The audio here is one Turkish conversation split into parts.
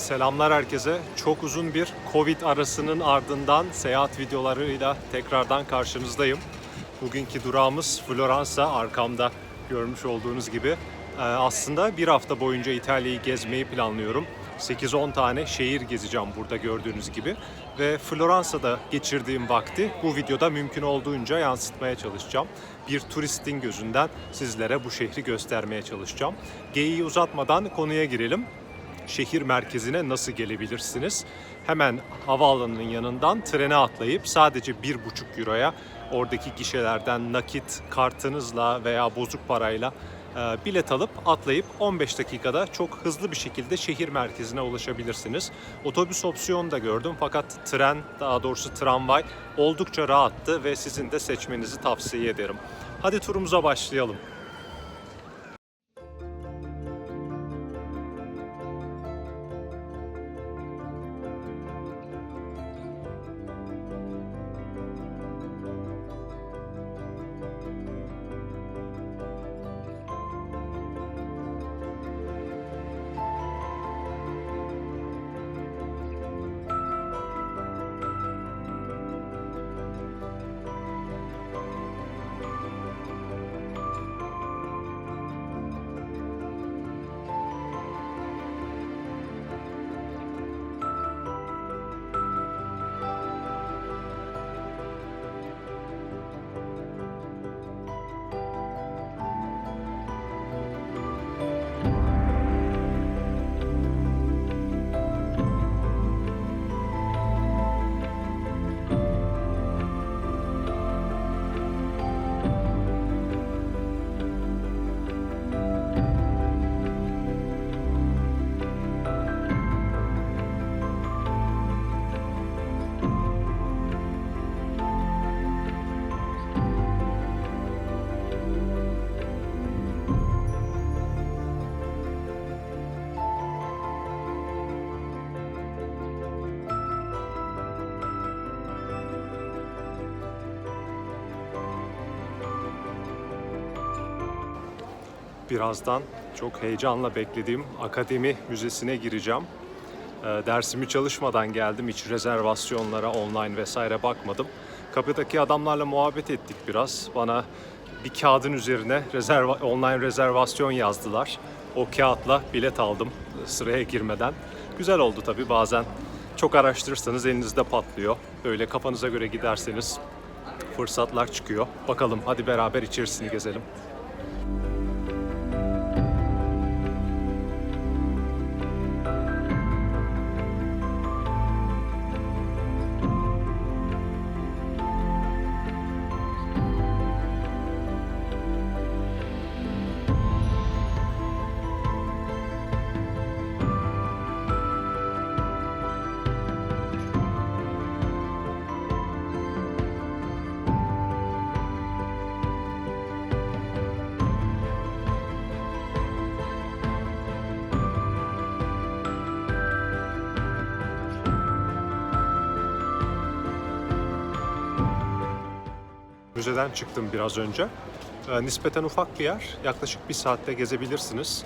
Selamlar herkese. Çok uzun bir Covid arasının ardından seyahat videolarıyla tekrardan karşınızdayım. Bugünkü durağımız Floransa, arkamda görmüş olduğunuz gibi. Ee, Aslında bir hafta boyunca İtalya'yı gezmeyi planlıyorum. 8-10 tane şehir gezeceğim burada gördüğünüz gibi. Ve Floransa'da geçirdiğim vakti bu videoda mümkün olduğunca yansıtmaya çalışacağım. Bir turistin gözünden sizlere bu şehri göstermeye çalışacağım. Geyiği uzatmadan konuya girelim şehir merkezine nasıl gelebilirsiniz? Hemen havaalanının yanından trene atlayıp sadece 1,5 euroya oradaki gişelerden nakit kartınızla veya bozuk parayla e, bilet alıp atlayıp 15 dakikada çok hızlı bir şekilde şehir merkezine ulaşabilirsiniz. Otobüs opsiyonu da gördüm fakat tren daha doğrusu tramvay oldukça rahattı ve sizin de seçmenizi tavsiye ederim. Hadi turumuza başlayalım. Birazdan çok heyecanla beklediğim Akademi Müzesi'ne gireceğim. Ee, Dersimi çalışmadan geldim. Hiç rezervasyonlara online vesaire bakmadım. Kapıdaki adamlarla muhabbet ettik biraz. Bana bir kağıdın üzerine rezerva online rezervasyon yazdılar. O kağıtla bilet aldım sıraya girmeden. Güzel oldu tabii bazen. Çok araştırırsanız elinizde patlıyor. Böyle kafanıza göre giderseniz fırsatlar çıkıyor. Bakalım hadi beraber içerisini gezelim. Müzeden çıktım biraz önce. Ee, nispeten ufak bir yer. Yaklaşık bir saatte gezebilirsiniz.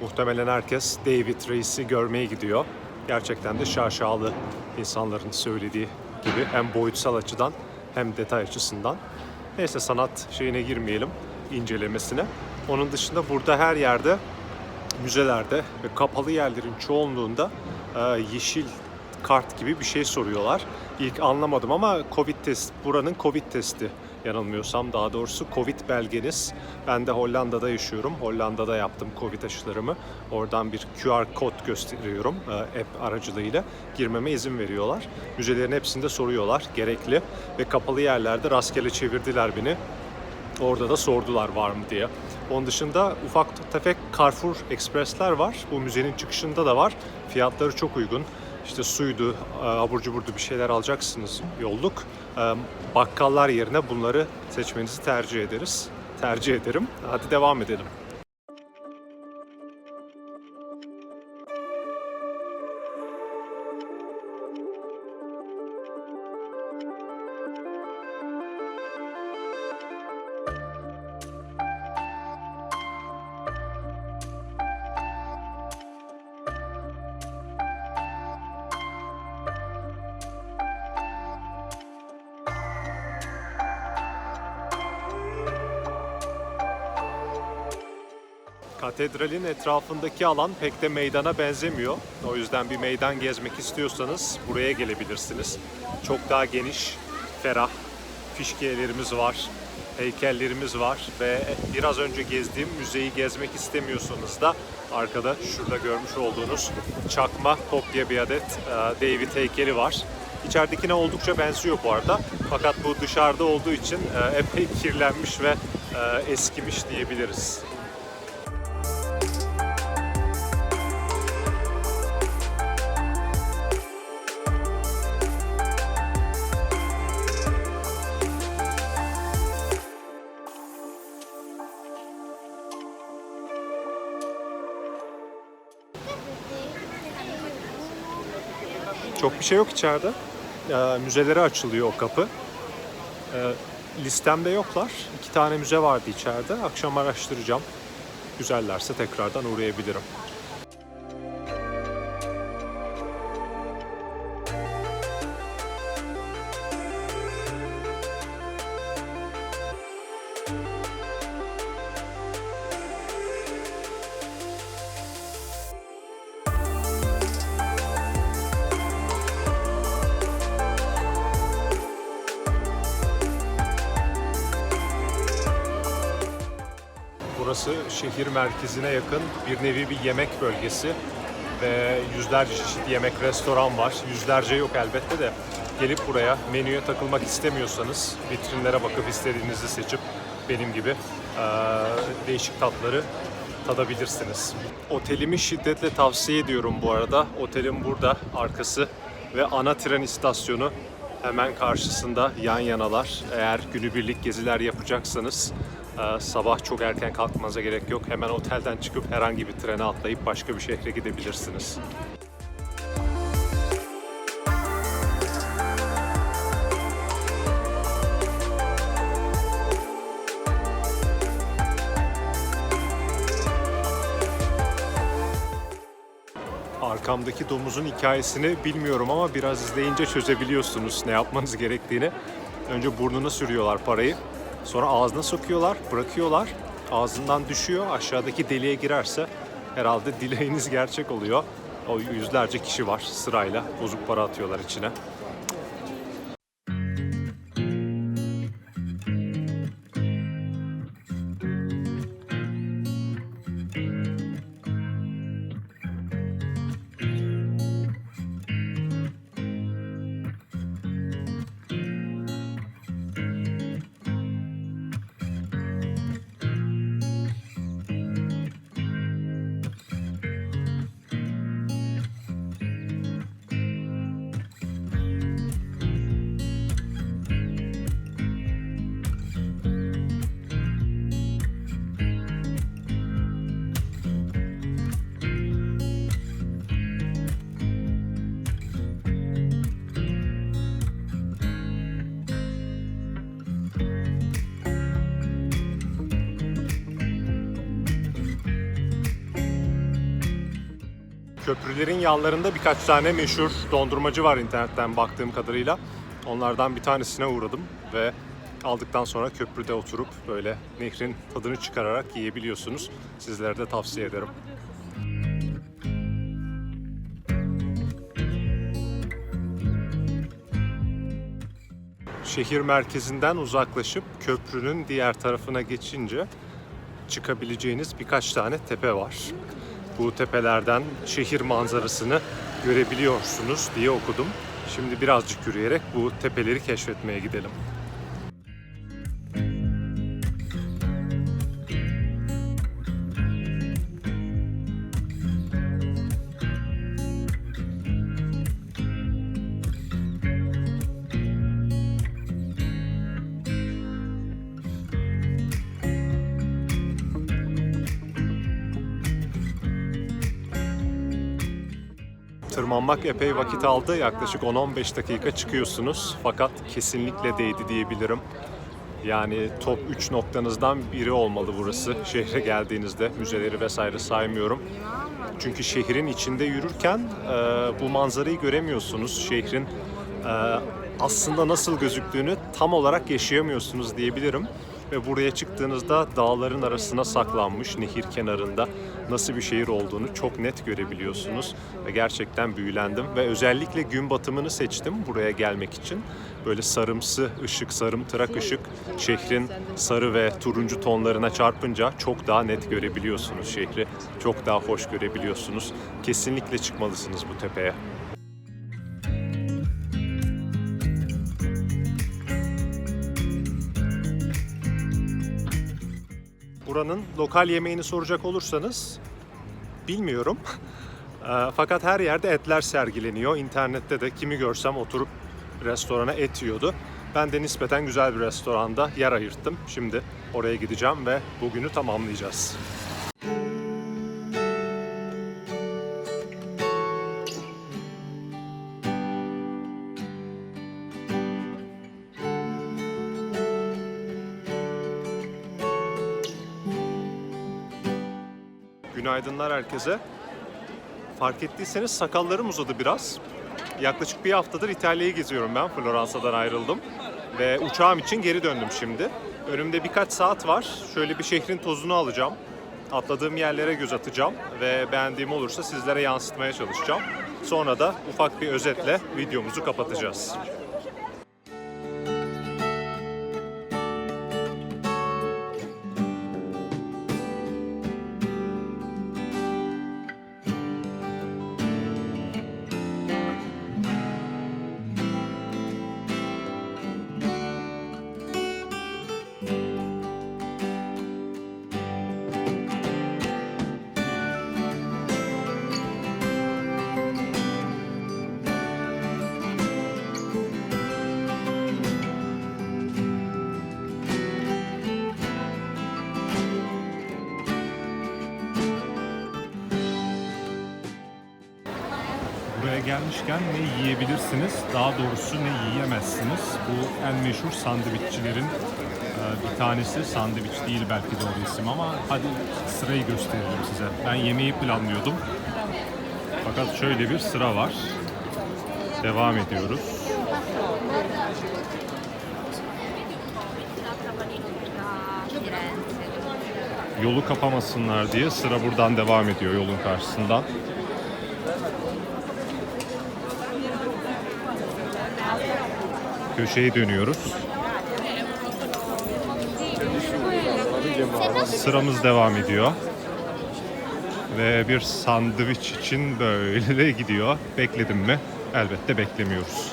Muhtemelen herkes David Reis'i görmeye gidiyor. Gerçekten de şaşalı insanların söylediği gibi hem boyutsal açıdan hem detay açısından. Neyse sanat şeyine girmeyelim, incelemesine. Onun dışında burada her yerde müzelerde ve kapalı yerlerin çoğunluğunda e, yeşil kart gibi bir şey soruyorlar. İlk anlamadım ama Covid test, buranın Covid testi yanılmıyorsam daha doğrusu Covid belgeniz. Ben de Hollanda'da yaşıyorum. Hollanda'da yaptım Covid aşılarımı. Oradan bir QR kod gösteriyorum e, app aracılığıyla. Girmeme izin veriyorlar. Müzelerin hepsinde soruyorlar gerekli ve kapalı yerlerde rastgele çevirdiler beni. Orada da sordular var mı diye. Onun dışında ufak tefek Carrefour Express'ler var. Bu müzenin çıkışında da var. Fiyatları çok uygun. İşte suydu, e, abur cuburdu bir şeyler alacaksınız yolluk. E, Bakkallar yerine bunları seçmenizi tercih ederiz. Tercih ederim. Hadi devam edelim. Katedralin etrafındaki alan pek de meydana benzemiyor. O yüzden bir meydan gezmek istiyorsanız buraya gelebilirsiniz. Çok daha geniş, ferah, fişkiyelerimiz var, heykellerimiz var ve biraz önce gezdiğim müzeyi gezmek istemiyorsanız da arkada şurada görmüş olduğunuz çakma kopya bir adet e, David heykeli var. İçeridekine oldukça benziyor bu arada. Fakat bu dışarıda olduğu için e, epey kirlenmiş ve e, eskimiş diyebiliriz. Çok bir şey yok içeride. Ee, müzelere açılıyor o kapı. Ee, listemde yoklar. İki tane müze vardı içeride. Akşam araştıracağım. Güzellerse tekrardan uğrayabilirim. Burası şehir merkezine yakın bir nevi bir yemek bölgesi ve yüzlerce çeşit yemek restoran var. Yüzlerce yok elbette de gelip buraya menüye takılmak istemiyorsanız vitrinlere bakıp istediğinizi seçip benim gibi değişik tatları tadabilirsiniz. Otelimi şiddetle tavsiye ediyorum bu arada. Otelim burada arkası ve ana tren istasyonu hemen karşısında yan yanalar. Eğer günübirlik geziler yapacaksanız sabah çok erken kalkmanıza gerek yok. Hemen otelden çıkıp herhangi bir trene atlayıp başka bir şehre gidebilirsiniz. Arkamdaki domuzun hikayesini bilmiyorum ama biraz izleyince çözebiliyorsunuz ne yapmanız gerektiğini. Önce burnuna sürüyorlar parayı. Sonra ağzına sokuyorlar, bırakıyorlar. Ağzından düşüyor. Aşağıdaki deliğe girerse herhalde dileğiniz gerçek oluyor. O yüzlerce kişi var sırayla bozuk para atıyorlar içine. Köprülerin yanlarında birkaç tane meşhur dondurmacı var internetten baktığım kadarıyla. Onlardan bir tanesine uğradım ve aldıktan sonra köprüde oturup böyle nehrin tadını çıkararak yiyebiliyorsunuz. Sizlere de tavsiye ederim. Şehir merkezinden uzaklaşıp köprünün diğer tarafına geçince çıkabileceğiniz birkaç tane tepe var. Bu tepelerden şehir manzarasını görebiliyorsunuz diye okudum. Şimdi birazcık yürüyerek bu tepeleri keşfetmeye gidelim. Tırmanmak epey vakit aldı. Yaklaşık 10-15 dakika çıkıyorsunuz. Fakat kesinlikle değdi diyebilirim. Yani top 3 noktanızdan biri olmalı burası şehre geldiğinizde. Müzeleri vesaire saymıyorum. Çünkü şehrin içinde yürürken e, bu manzarayı göremiyorsunuz. Şehrin e, aslında nasıl gözüktüğünü tam olarak yaşayamıyorsunuz diyebilirim. Ve buraya çıktığınızda dağların arasına saklanmış nehir kenarında nasıl bir şehir olduğunu çok net görebiliyorsunuz. Ve gerçekten büyülendim ve özellikle gün batımını seçtim buraya gelmek için. Böyle sarımsı ışık, sarımtırak ışık şehrin sarı ve turuncu tonlarına çarpınca çok daha net görebiliyorsunuz şehri. Çok daha hoş görebiliyorsunuz. Kesinlikle çıkmalısınız bu tepeye. Buranın lokal yemeğini soracak olursanız bilmiyorum. Eee, Fakat her yerde etler sergileniyor. İnternette de kimi görsem oturup restorana et yiyordu. Ben de nispeten güzel bir restoranda yer ayırttım. Şimdi oraya gideceğim ve bugünü tamamlayacağız. Günaydınlar herkese. Fark ettiyseniz sakallarım uzadı biraz. Yaklaşık bir haftadır İtalya'yı geziyorum ben. Floransa'dan ayrıldım. Ve uçağım için geri döndüm şimdi. Önümde birkaç saat var. Şöyle bir şehrin tozunu alacağım. Atladığım yerlere göz atacağım. Ve beğendiğim olursa sizlere yansıtmaya çalışacağım. Sonra da ufak bir özetle videomuzu kapatacağız. Gelmişken ne yiyebilirsiniz, daha doğrusu ne yiyemezsiniz. Bu en meşhur sandviççilerin e, bir tanesi. Sandviç değil belki doğru isim ama hadi sırayı gösterelim size. Ben yemeği planlıyordum. Fakat şöyle bir sıra var. Devam ediyoruz. Yolu kapamasınlar diye sıra buradan devam ediyor yolun karşısından. Köşeyi dönüyoruz. Sıramız devam ediyor. Ve bir sandviç için böyle gidiyor. Bekledim mi? Elbette beklemiyoruz.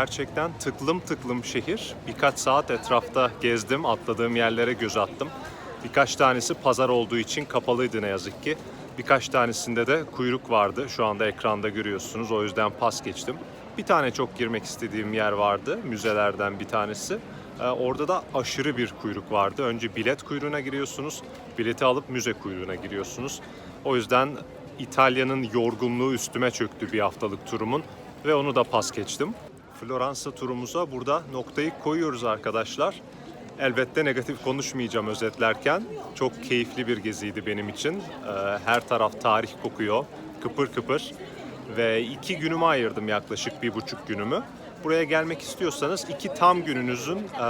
Gerçekten tıklım tıklım şehir. Birkaç saat etrafta gezdim, atladığım yerlere göz attım. Birkaç tanesi pazar olduğu için kapalıydı ne yazık ki. Birkaç tanesinde de kuyruk vardı. Şu anda ekranda görüyorsunuz. O yüzden pas geçtim. Bir tane çok girmek istediğim yer vardı. Müzelerden bir tanesi. Ee, Orada da aşırı bir kuyruk vardı. Önce bilet kuyruğuna giriyorsunuz. Bileti alıp müze kuyruğuna giriyorsunuz. O yüzden İtalya'nın yorgunluğu üstüme çöktü bir haftalık turumun ve onu da pas geçtim. Floransa turumuza burada noktayı koyuyoruz arkadaşlar. Elbette negatif konuşmayacağım özetlerken. Çok keyifli bir geziydi benim için. Ee, Her taraf tarih kokuyor, kıpır kıpır. Ve iki günümü ayırdım yaklaşık bir buçuk günümü. Buraya gelmek istiyorsanız iki tam gününüzün e,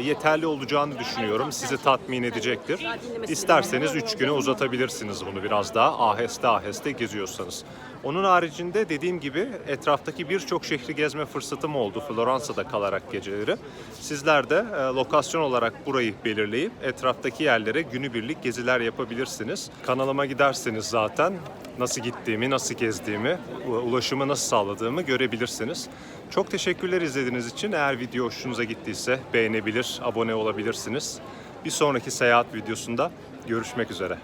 yeterli olacağını düşünüyorum. Sizi tatmin edecektir. İsterseniz üç güne uzatabilirsiniz bunu biraz daha aheste aheste geziyorsanız. Onun haricinde dediğim gibi etraftaki birçok şehri gezme fırsatım oldu Floransa'da kalarak geceleri. Sizler de e, lokasyon olarak burayı belirleyip etraftaki yerlere günübirlik geziler yapabilirsiniz. Kanalıma giderseniz zaten nasıl gittiğimi, nasıl gezdiğimi, ulaşımı nasıl sağladığımı görebilirsiniz. Çok teşekkürler izlediğiniz için. Eğer video hoşunuza gittiyse beğenebilir, abone olabilirsiniz. Bir sonraki seyahat videosunda görüşmek üzere.